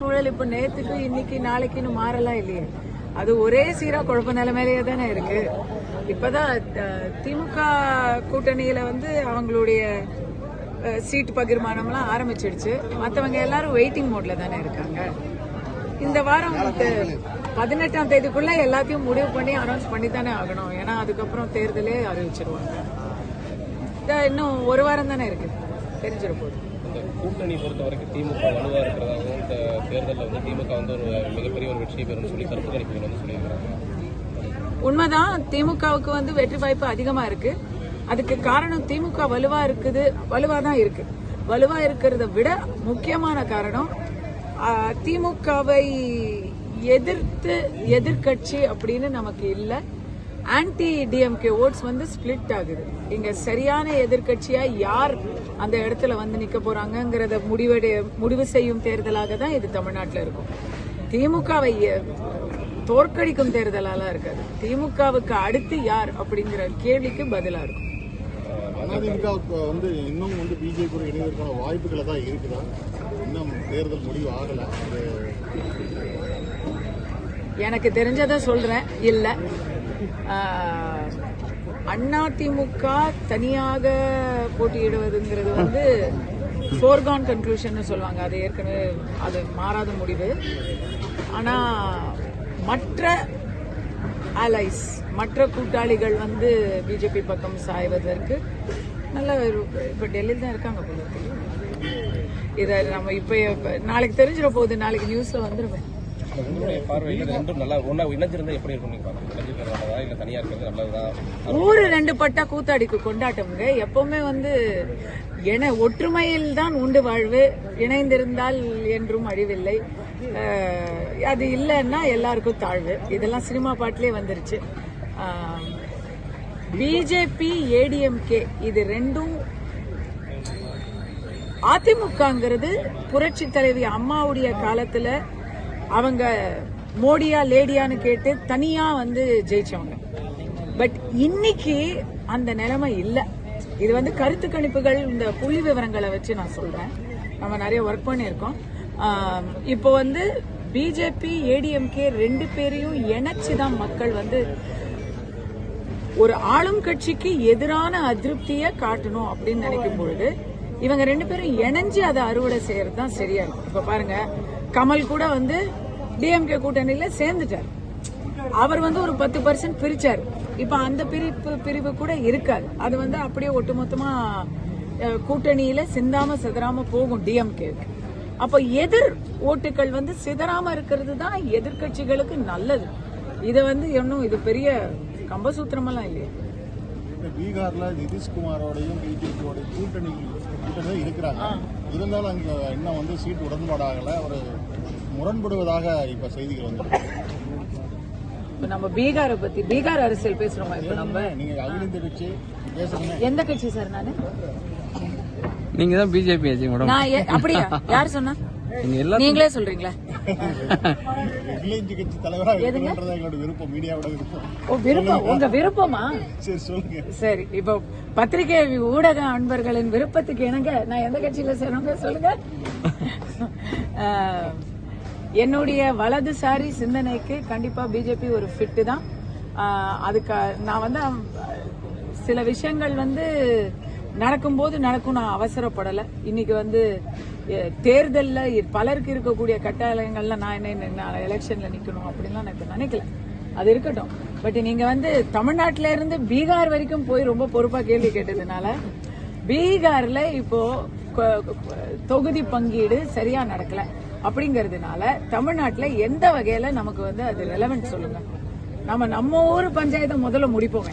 சூழல் இப்ப நேத்துக்கு இன்னைக்கு நாளைக்குன்னு மாறலாம் இல்லையே. அது ஒரே சீரா குழப்ப நிலைமையிலேயே தானே இருக்கு. இப்பதான் திமுக கூட்டணியில வந்து அவங்களுடைய அஹ், சீட் பகிர்மானம்லாம் ஆரம்பிச்சிடுச்சு. மத்தவங்க எல்லாரும் வெயிட்டிங் மோட்ல தானே இருக்காங்க. இந்த வாரம் பதினெட்டாம் தேதிக்குள்ள எல்லாத்தையும் முடிவு பண்ணி அனௌன்ஸ் பண்ணி தானே ஆகணும். ஏன்னா அதுக்கப்புறம் தேர்தலே அறிவிச்சிருவாங்க. இன்னும் ஒரு வாரம் தானே இருக்கு. தெரிஞ்சிட போகுது. இந்த கூட்டணி பொறுத்த வரைக்கும் திமுக வலுவாக இருக்கிறதாகவும் இந்த தேர்தலில் வந்து திமுக வந்து ஒரு மிகப்பெரிய ஒரு வெற்றி பெறும் சொல்லி கருத்து கணிப்புகள் வந்து சொல்லியிருக்கிறாங்க உண்மைதான் திமுகவுக்கு வந்து வெற்றி வாய்ப்பு அதிகமா இருக்கு. அதுக்கு காரணம் திமுக வலுவா இருக்குது வலுவா தான் இருக்கு. வலுவா இருக்கிறத விட முக்கியமான காரணம் திமுகவை எதிர்த்து எதிர்கட்சி அப்படின்னு நமக்கு இல்லை. ஆன்டி டிஎம்கே ஓட்ஸ் வந்து ஸ்பிளிட் ஆகுது. இங்க சரியான எதிர்கட்சியா யார் அந்த இடத்துல வந்து நிக்க போறாங்கங்கிறத முடிவெடு முடிவு செய்யும் தேர்தலாக தான் இது தமிழ்நாட்டில் இருக்கும். திமுகவை தோற்கடிக்கும் தேர்தலாலாம் இருக்காது. திமுகவுக்கு அடுத்து யார் அப்படிங்கிற கேள்விக்கு பதிலா இருக்கும். அதிமுகவுக்கு வந்து இன்னும் வந்து பிஜேபி கூட இணைவதற்கான வாய்ப்புகள் தான் இருக்குதா? இன்னும் தேர்தல் முடிவு ஆகல. அது எனக்கு தெரிஞ்சதை சொல்றேன். இல்ல. அதிமுக தனியாக போட்டியிடுவதுங்கிறது வந்து ஃபோர்கான் கன்க்ளூஷன் சொல்லுவாங்க. அது ஏற்கனவே அது மாறாத முடிவு. ஆனா மற்ற அலைஸ் மற்ற கூட்டாளிகள் வந்து பிஜேபி பக்கம் சாய்வதற்கு நல்ல இப்போ இப்ப டெல்லியில் தான் இருக்காங்க போல இதை நம்ம இப்போ இப்ப நாளைக்கு தெரிஞ்சிட போகுது நாளைக்கு நியூஸ்ல வந்துருவேன் உங்களுடைய பார்வையில் ரெண்டும் நல்லா ஒன்றா இணைஞ்சிருந்தா எப்படி இருக்கும் நீங்க பாருங்க இருக்கிறது ஊரு ரெண்டு பட்டா கூத்தாடிக்கு கொண்டாட்டம்ங்க. எப்பவுமே வந்து என ஒற்றுமையில் தான் உண்டு வாழ்வு. இணைந்திருந்தால் என்றும் அழிவில்லை அது இல்லைன்னா எல்லாருக்கும் தாழ்வு. இதெல்லாம் சினிமா பாட்டிலே வந்துருச்சு. பிஜேபி ஏடிஎம்கே இது ரெண்டும் அதிமுகங்கிறது புரட்சி தலைவி அம்மாவுடைய காலத்துல அவங்க மோடியா லேடியான்னு கேட்டு தனியா வந்து ஜெயிச்சவங்க. பட் இன்னைக்கு அந்த நிலைமை இல்லை. இது வந்து கருத்து கணிப்புகள் இந்த புள்ளி விவரங்களை வச்சு நான் சொல்றேன். நம்ம நிறைய ஒர்க் பண்ணியிருக்கோம். இப்போ வந்து பிஜேபி ஏடிஎம்கே ரெண்டு பேரையும் இணைச்சு தான் மக்கள் வந்து ஒரு ஆளும் கட்சிக்கு எதிரான அதிருப்தியை காட்டணும் அப்படின்னு நினைக்கும் பொழுது இவங்க ரெண்டு பேரும் இணைஞ்சு அதை அறுவடை செய்யறது தான் சரியா இருக்கும். இப்ப பாருங்க கமல் கூட வந்து டிஎம்கே கூட்டணியில சேர்ந்துட்டார். அவர் வந்து ஒரு பத்து பர்சன்ட் பிரிச்சார். இப்ப அந்த பிரிப்பு பிரிவு கூட இருக்காது. அது வந்து அப்படியே ஒட்டுமொத்தமா கூட்டணியில சிந்தாம சிதறாம போகும் டிஎம்கே அப்ப எதிர் ஓட்டுகள் வந்து சிதறாம இருக்கிறது தான் எதிர்க்கட்சிகளுக்கு நல்லது. இதை வந்து இன்னும் இது பெரிய கம்பசூத்திரமெல்லாம் இல்லையா. பீகார்ல நிதிஷ்குமாரோடையும் பிஜேபியோட கூட்டணி கூட்டணி இருக்கிறாங்க. இருந்தாலும் அங்க இன்னும் வந்து சீட் உடன்பாடாகல ஒரு முரண்படுவதாக இப்ப செய்திகள் வந்து இப்ப நம்ம பீகாரை பத்தி பீகார் அரசியல் பேசுறோமா இப்ப நம்ம? நீங்க அகில இந்திய கட்சி பேசுறீங்க. எந்த கட்சி சார் நானு? நீங்க தான் பிஜேபி மேடம். நான் அப்படியா? யார் சொன்னா? நீங்களே சொல்றீங்களா? அகில இந்திய கட்சி தலைவராக இருக்கணும்ன்றதா எங்களோட விருப்பம். மீடியாவோட விருப்பம். ஓ விருப்பம்? உங்க விருப்பமா? சரி சொல்லுங்க. சரி இப்போ பத்திரிகை ஊடக அன்பர்களின் விருப்பத்துக்கு இணங்க நான் எந்த கட்சியில சேரணுங்க? சொல்லுங்க. என்னுடைய வலதுசாரி சிந்தனைக்கு கண்டிப்பா பிஜேபி ஒரு ஃபிட்டு தான். அதுக்கு நான் வந்து சில விஷயங்கள் வந்து நடக்கும்போது நடக்கும் நான் அவசரப்படலை. இன்னைக்கு வந்து தேர்தலில் பலருக்கு இருக்கக்கூடிய கட்டாயங்களில் நான் என்ன நான் எலெக்ஷனில் நிற்கணும் அப்படின்லாம் நான் இப்போ நினைக்கல. அது இருக்கட்டும். பட் நீங்கள் வந்து தமிழ்நாட்டில இருந்து பீகார் வரைக்கும் போய் ரொம்ப பொறுப்பாக கேள்வி கேட்டதுனால பீகாரில் இப்போ தொகுதி பங்கீடு சரியா நடக்கல. அப்படிங்கிறதுனால தமிழ்நாட்டில் எந்த வகையில நமக்கு வந்து அது ரெலவென்ட் சொல்லுங்க. நம்ம நம்ம ஊர் பஞ்சாயத்தை முதல்ல முடிப்போங்க